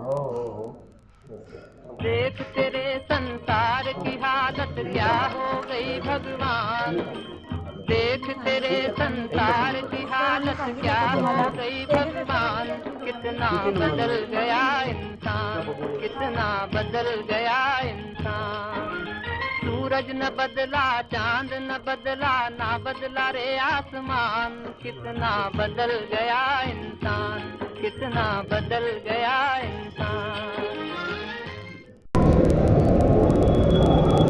हो, हो, हो. देख तेरे संसार की हालत क्या हो गई भगवान? देख तेरे संसार की हालत क्या हो गई भगवान? कितना बदल गया इंसान कितना बदल गया इंसान। सूरज न बदला चांद न बदला ना बदला रे आसमान कितना बदल गया इंसान कितना बदल गया इंसान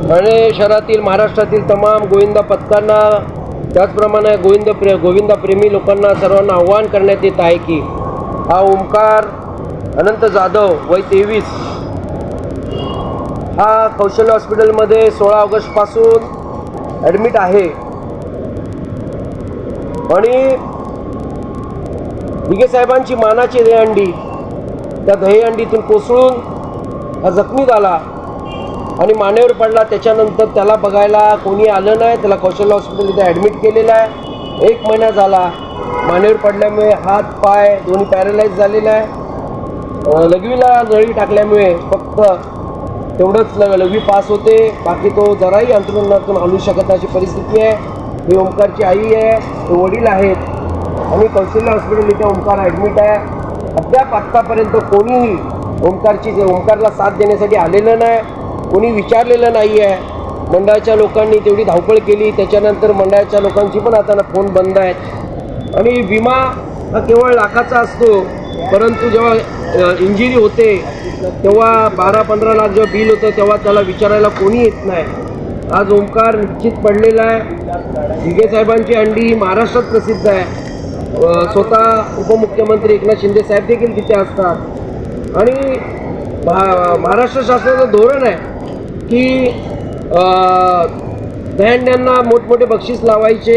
ठाणे शहरातील महाराष्ट्रातील तमाम गोविंदा पथकांना त्याचप्रमाणे गोविंद प्रे गोविंदाप्रेमी लोकांना सर्वांना आव्हान करण्यात येत आहे की हा ओंकार अनंत जाधव वय तेवीस हा कौशल्य हॉस्पिटलमध्ये सोळा ऑगस्टपासून ॲडमिट आहे. आणि दिघे साहेबांची मानाची दहीहंडी त्या दहीहंडीतून कोसळून हा जखमी झाला आणि मानेवर पडला. त्याच्यानंतर त्याला बघायला कोणी आलं नाही. त्याला कौशल्य हॉस्पिटल इथे ॲडमिट केलेलं आहे. एक महिना झाला. मानेवर पडल्यामुळे हात पाय दोन्ही पॅरलाइज झालेला आहे. लघवीला नळी टाकल्यामुळे फक्त तेवढंच ल लघवी पास होते. बाकी तो जराही अंतरुणातून हलू शकत अशी परिस्थिती आहे. ही ओमकारची आई आहे. ते वडील आहेत. आणि कौशल्य हॉस्पिटल इथे ओंकार ॲडमिट आहे. अद्याप आत्तापर्यंत कोणीही ओमकारची ओंकारला साथ देण्यासाठी आलेलं नाही. कोणी विचारलेलं नाही आहे. मंडळाच्या लोकांनी तेवढी धावपळ केली. त्याच्यानंतर मंडळाच्या लोकांची पण आता फोन बंद आहेत. आणि विमा हा केवळ लाखाचा असतो. परंतु जेव्हा इंजिरी होते तेव्हा बारा पंधरा लाख जेव्हा बिल होतं तेव्हा त्याला विचारायला कोणी येत नाही. आज ओंकार निश्चित पडलेला आहे. दिघे साहेबांची अंडी महाराष्ट्रात प्रसिद्ध आहे. स्वतः उपमुख्यमंत्री एकनाथ शिंदे साहेब देखील तिथे असतात. आणि महा महाराष्ट्र शासनाचं धोरण आहे की अ, दहंड्यांना मोठमोठे बक्षीस लावायचे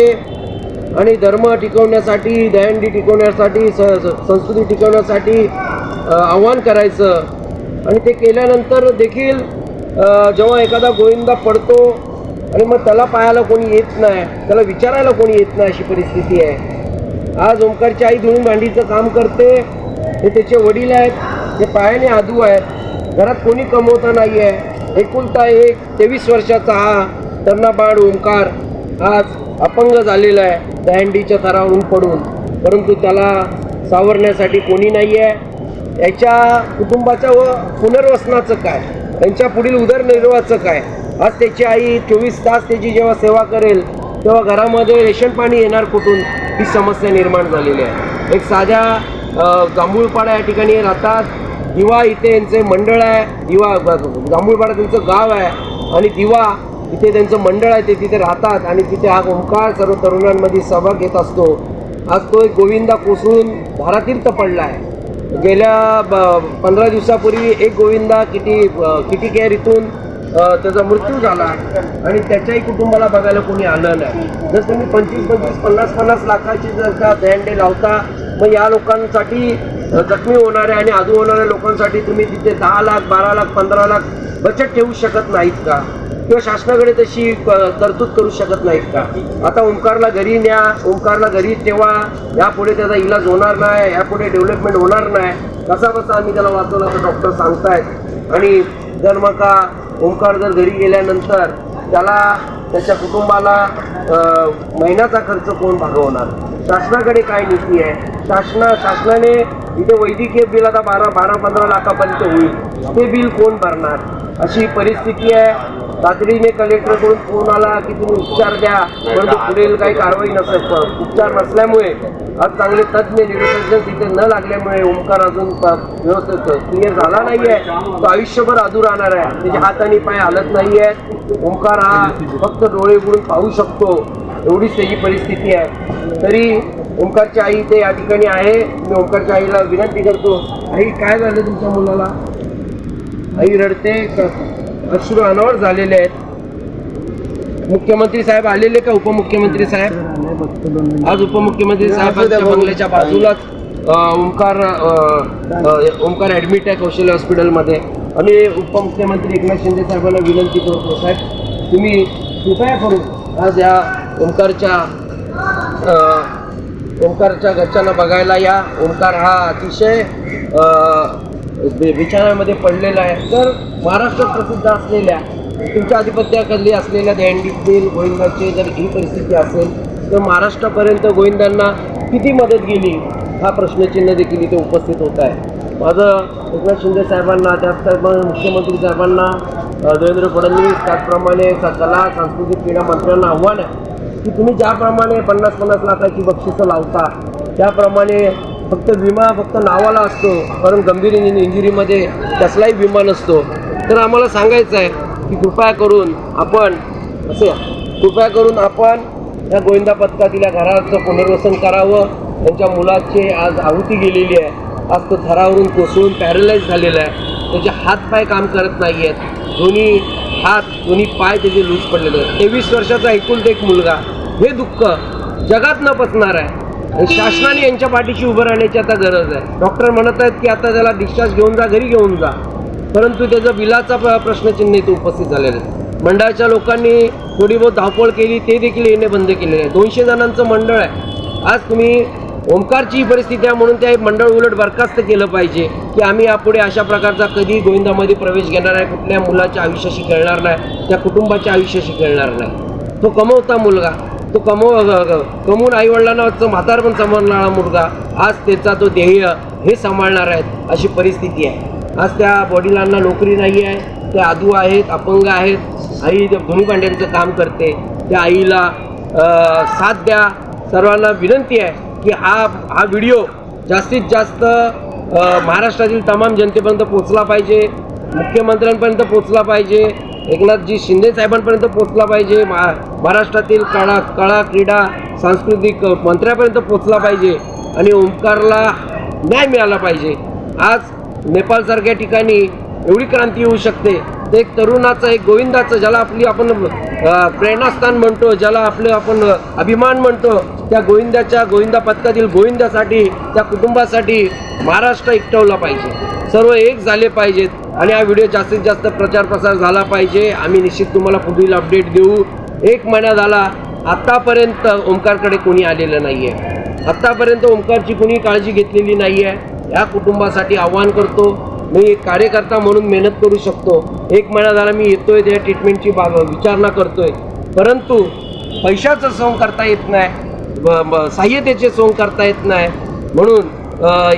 आणि धर्म टिकवण्यासाठी दयांडी टिकवण्यासाठी स संस्कृती टिकवण्यासाठी आव्हान करायचं. आणि ते केल्यानंतर देखील जेव्हा एखादा गोविंदा पडतो आणि मग त्याला पाहायला कोणी येत नाही त्याला विचारायला कोणी येत नाही अशी परिस्थिती आहे. आज ओंकारची आई धुळून भांडीचं काम करते हे त्याचे वडील आहेत ते पायाने आदू आहेत घरात कोणी कमवता नाही आहे एकुलता एक तेवीस वर्षाचा हा तरणा बाळ ओंकार आज अपंग झालेला आहे. दहंडीच्या थरावरून पडून. परंतु त्याला सावरण्यासाठी कोणी नाही आहे याच्या कुटुंबाच्या व पुनर्वसनाचं काय? त्यांच्या पुढील उदरनिर्वाहाचं काय? आज त्याची आई चोवीस तास त्याची जेव्हा सेवा करेल तेव्हा घरामध्ये रेशन पाणी येणार कुठून? ही समस्या निर्माण झालेली आहे. एक साध्या अ, जांभूळपाडा या ठिकाणी राहतात. दिवा इथे यांचे मंडळ आहे. दिवा जांभूळपाडा त्यांचं गाव आहे. आणि दिवा इथे त्यांचं मंडळ आहे ते तिथे राहतात आणि तिथे हा ओंकार सर्व तरुणांमध्ये सहभाग घेत असतो. आज तो एक गोविंदा कोसळून भारातीर्थ पडला आहे गेल्या ब पंधरा दिवसापूर्वी एक गोविंदा किटी किटी केअर इथून त्याचा मृत्यू झाला आणि त्याच्याही कुटुंबाला बघायला कोणी आलं नाही. जर तुम्ही पंचवीस पंचवीस पन्नास पन्नास लाखाची जर का दहंडे लावता मग या लोकांसाठी जखमी होणाऱ्या आणि आजू होणाऱ्या लोकांसाठी तुम्ही तिथे दहा लाख बारा लाख पंधरा लाख बचत ठेवू शकत नाहीत का? किंवा शासनाकडे तशी क- तरतूद करू शकत नाहीत का? आता ओंकारला घरी न्या ओंकारला घरी ठेवा यापुढे त्याचा इलाज होणार नाही यापुढे डेव्हलपमेंट होणार नाही. कसा कसा आम्ही त्याला वाचवला तर डॉक्टर सांगतायत. आणि जर मग का ओंकार जर घरी गेल्यानंतर त्याला त्याच्या कुटुंबाला महिन्याचा खर्च कोण भागवणार? शासनाकडे काय नीती आहे? शासना शासनाने इथे वैद्यकीय बिल आता बारा बारा पंधरा लाखापर्यंत होईल. ते बिल कोण भरणार? अशी परिस्थिती आहे. तातडीने कलेक्टरकडून फोन आला की तुम्ही उपचार द्या. परंतु पुढील काही कारवाई नसेल उपचार नसल्यामुळे आज चांगले तज्ज्ञ निरोधक तिथे न लागल्यामुळे ओंकार अजून व्यवस्थित क्लिअर झाला नाही आहे तो आयुष्यभर अधू राहणार आहे. त्याचे हात आणि पाय हालत नाही आहेत ओंकार हा फक्त डोळे उघडून पाहू शकतो. एवढीच त्याची परिस्थिती आहे. तरी ओंकारची आई ते या ठिकाणी आहे. मी ओंकारच्या आईला विनंती करतो. आई काय झालं तुमच्या मुलाला? आई रडते. अश्रू अनावर झालेले आहेत. मुख्यमंत्री साहेब आलेले का उपमुख्यमंत्री साहेब? आज उपमुख्यमंत्री साहेबांच्या बंगल्याच्या बाजूलाच ओंकार ओंकार ॲडमिट आहे कौशल्य हॉस्पिटलमध्ये आणि उपमुख्यमंत्री एकनाथ शिंदे साहेबांना विनंती करतो साहेब तुम्ही कृपया करून आज या ओंकारच्या ओंकारच्या घरच्यांना बघायला या. ओंकार हा अतिशय विचारामध्ये पडलेला आहे. तर महाराष्ट्रात प्रसिद्ध असलेल्या तुमच्या आधिपत्याखाली असलेल्या दँडीतील गोविंदाची जर ही परिस्थिती असेल तर महाराष्ट्रापर्यंत गोविंदांना किती मदत गेली? हा प्रश्नचिन्ह देखील इथे उपस्थित होत आहे. माझं एकनाथ शिंदे साहेबांना त्याचप्रमाणे मुख्यमंत्री साहेबांना देवेंद्र फडणवीस त्याचप्रमाणे कला सांस्कृतिक क्रीडा मंत्र्यांना आव्हान आहे की तुम्ही ज्याप्रमाणे पन्नास पन्नास लाखाची बक्षिसं लावता त्याप्रमाणे फक्त विमा फक्त नावाला असतो कारण गंभीर इंजुरीमध्ये कसलाही विमा नसतो. तर आम्हाला सांगायचं आहे की कृपया करून आपण असे कृपया करून आपण या गोविंदा पथकातील घराचं पुनर्वसन करावं. त्यांच्या मुलाचे आज आहुती गेलेली आहे. आज तो थरावरून कोसळून पॅरलाइज झालेला आहे. त्याचे हातपाय काम करत नाही आहेत. दोन्ही हात दोन्ही पाय त्याचे लूज पडलेले आहेत. तेवीस वर्षाचा एकूण एक मुलगा. हे दुःख जगात न पचणार आहे. शासनाने यांच्या पाठीशी उभं राहण्याची आता गरज आहे. डॉक्टर म्हणत आहेत की आता त्याला डिस्चार्ज घेऊन जा घरी घेऊन जा. परंतु त्याचा बिलाचा प्रश्नचिन्ह इथे उपस्थित झालेला आहे. मंडळाच्या लोकांनी थोडी बहुत धावपळ केली ते देखील येणे बंद केलेले आहे. दोनशे जणांचं मंडळ आहे. आज तुम्ही ओंकारची परिस्थिती आहे म्हणून त्या मंडळ उलट बरखास्त केलं पाहिजे की आम्ही यापुढे अशा प्रकारचा कधी गोविंदामध्ये प्रवेश घेणार आहे कुठल्या मुलाच्या आयुष्याशी खेळणार नाही त्या कुटुंबाच्या आयुष्याशी खेळणार नाही. तो कमवता मुलगा तो कमव ग- ग- कमवून आईवडिलांना म्हातार पण सांभाळणारा मुलगा आज त्याचा तो ध्येय हे सांभाळणार आहेत अशी परिस्थिती आहे. आज त्या वडिलांना नोकरी नाही आहे ते आदू आहेत अपंग आहेत आई त्या धुणी काम करते. त्या आईला साथ द्या. सर्वांना विनंती आहे की हा हा व्हिडिओ जास्तीत जास्त महाराष्ट्रातील तमाम जनतेपर्यंत पोचला पाहिजे. मुख्यमंत्र्यांपर्यंत पोचला पाहिजे. एकनाथजी शिंदे साहेबांपर्यंत पोचला पाहिजे. महा महाराष्ट्रातील काळा कळा क्रीडा सांस्कृतिक मंत्र्यापर्यंत पोचला पाहिजे. आणि ओंकारला न्याय मिळाला पाहिजे. आज नेपाळसारख्या ठिकाणी एवढी क्रांती येऊ शकते. एक तरुणाचं एक गोविंदाचं ज्याला आपली आपण प्रेरणास्थान म्हणतो ज्याला आपलं आपण अभिमान म्हणतो त्या गोविंदाच्या गोविंदा पथकातील गोविंदासाठी त्या कुटुंबासाठी महाराष्ट्र एकटवला पाहिजे. सर्व एक झाले पाहिजेत आणि हा व्हिडिओ जास्तीत जास्त प्रचार प्रसार झाला पाहिजे. आम्ही निश्चित तुम्हाला पुढील अपडेट देऊ. एक महिना झाला आत्तापर्यंत ओंकारकडे कोणी आलेलं नाही आहे आत्तापर्यंत ओंकारची कुणी काळजी घेतलेली नाही आहे या कुटुंबासाठी आव्हान करतो. मी कार्यकर्ता म्हणून मेहनत करू शकतो. एक महिना झाला मी येतोय त्या ट्रीटमेंटची बाब विचारणा करतोय. परंतु पैशाचं सोंग करता येत नाही. ब- सहाय्यतेचे सोंग करता येत नाही. म्हणून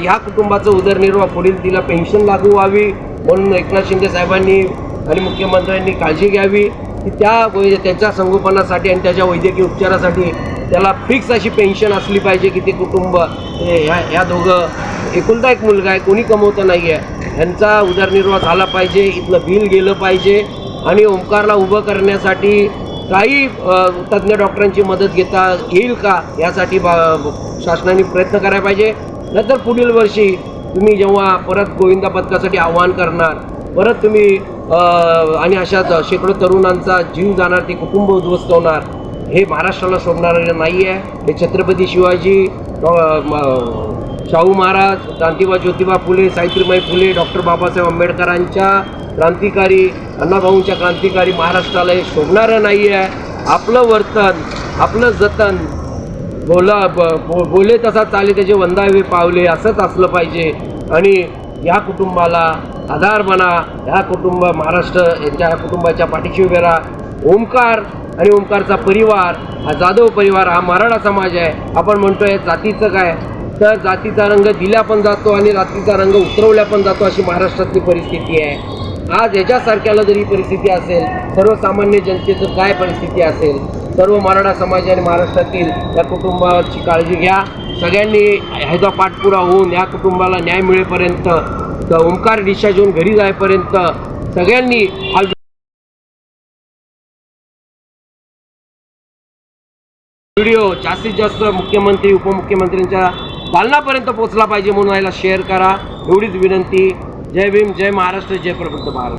ह्या कुटुंबाचं उदरनिर्वाह पुढील तिला पेन्शन लागू व्हावी म्हणून एकनाथ शिंदे साहेबांनी आणि मुख्यमंत्र्यांनी काळजी घ्यावी. की त्या त्याच्या संगोपनासाठी आणि त्याच्या वैद्यकीय उपचारासाठी त्याला फिक्स अशी पेन्शन असली पाहिजे की ते कुटुंब हे ह्या ह्या दोघं एकुलता एक मुलगा आहे कोणी कमवतं नाही आहे ह्यांचा उदरनिर्वाह झाला पाहिजे इथलं बिल गेलं पाहिजे आणि ओंकारला उभं करण्यासाठी काही तज्ज्ञ डॉक्टरांची मदत घेता येईल का? यासाठी बा शासनाने प्रयत्न करायला पाहिजे. नंतर पुढील वर्षी तुम्ही जेव्हा परत गोविंदा पथकासाठी आव्हान करणार परत तुम्ही आणि अशाच शेकडो तरुणांचा जीव जाणार ते कुटुंब उद्ध्वस्त होणार हे महाराष्ट्राला सोडणारं नाही आहे हे छत्रपती शिवाजी शाहू महाराज क्रांतिबा ज्योतिबा फुले सावित्रीबाई फुले डॉक्टर बाबासाहेब आंबेडकरांच्या क्रांतिकारी अण्णाभाऊंच्या क्रांतिकारी महाराष्ट्राला हे शोभणारं नाही आहे आपलं वर्तन आपलं जतन बोला ब- बो- बोले तसा चाले त्याचे वंदावे पावले असंच असलं पाहिजे. आणि या कुटुंबाला आधार बना ह्या कुटुंब महाराष्ट्र यांच्या ह्या कुटुंबाच्या पाठीशी उभे राहा. ओंकार आणि ओंकारचा परिवार हा जाधव परिवार हा मराठा समाज आहे. आपण म्हणतोय जातीचं काय? तर जातीचा रंग दिल्या पण जातो आणि जातीचा रंग उतरवल्या पण जातो अशी महाराष्ट्रातली परिस्थिती आहे. आज याच्यासारख्याला जरी परिस्थिती असेल सर्वसामान्य जनतेचं काय परिस्थिती असेल सर्व मराठा समाज आणि महाराष्ट्रातील या कुटुंबाची काळजी घ्या. सगळ्यांनी ह्याचा पाठपुरा होऊन या कुटुंबाला न्याय मिळेपर्यंत तर ओंकार डिस्चार्ज होऊन घरी जायपर्यंत सगळ्यांनी हा व्हिडिओ जास्तीत जास्त मुख्यमंत्री उपमुख्यमंत्र्यांच्या पालनापर्यंत पोहोचला पाहिजे म्हणून याला शेअर करा. एवढीच विनंती. जय भीम जय महाराष्ट्र जय प्रबुद्ध भारत.